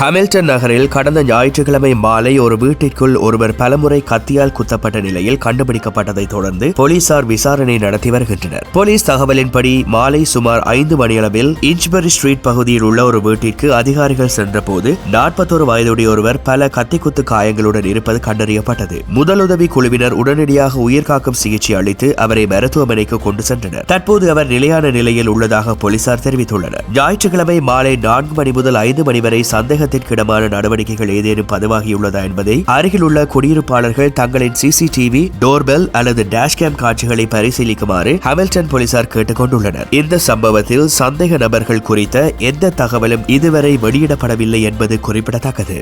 Hamilton நகரில் கடந்த ஞாயிற்றுக்கிழமை மாலை ஒரு வீட்டிற்குள் ஒருவர் பலமுறை கத்தியால் குத்தப்பட்ட நிலையில் கண்டுபிடிக்கப்பட்டதை தொடர்ந்து போலீசார் விசாரணை நடத்தி வருகின்றனர். போலீஸ் தகவலின்படி மாலை சுமார் ஐந்து மணியளவில் இன்ச்பரி ஸ்ட்ரீட் பகுதியில் உள்ள ஒரு வீட்டிற்கு அதிகாரிகள் சென்றபோது நாற்பத்தோரு வயதுடைய ஒருவர் பல கத்திக்குத்து காயங்களுடன் இருப்பது கண்டறியப்பட்டது. முதலுதவி குழுவினர் உடனடியாக உயிர்காக்கும் சிகிச்சை அளித்து அவரை மருத்துவமனைக்கு கொண்டு சென்றனர். தற்போது அவர் நிலையான நிலையில் உள்ளதாக போலீசார் தெரிவித்துள்ளனர். ஞாயிற்றுக்கிழமை மாலை நான்கு மணி முதல் ஐந்து மணி வரை சந்தேக சந்தேகத்திற்கிடமான நடவடிக்கைகள் ஏதேனும் பதிவாகியுள்ளதா என்பதை அருகில் உள்ள குடியிருப்பாளர்கள் தங்களின் சிசிடிவி டோர்பெல் அல்லது டேஷ்கேம் காட்சிகளை பரிசீலிக்குமாறு ஹாமில்டன் போலீசார் கேட்டுக் கொண்டுள்ளனர் இந்த சம்பவத்தில் சந்தேக நபர்கள் குறித்த எந்த தகவலும் இதுவரை வெளியிடப்படவில்லை என்பது குறிப்பிடத்தக்கது.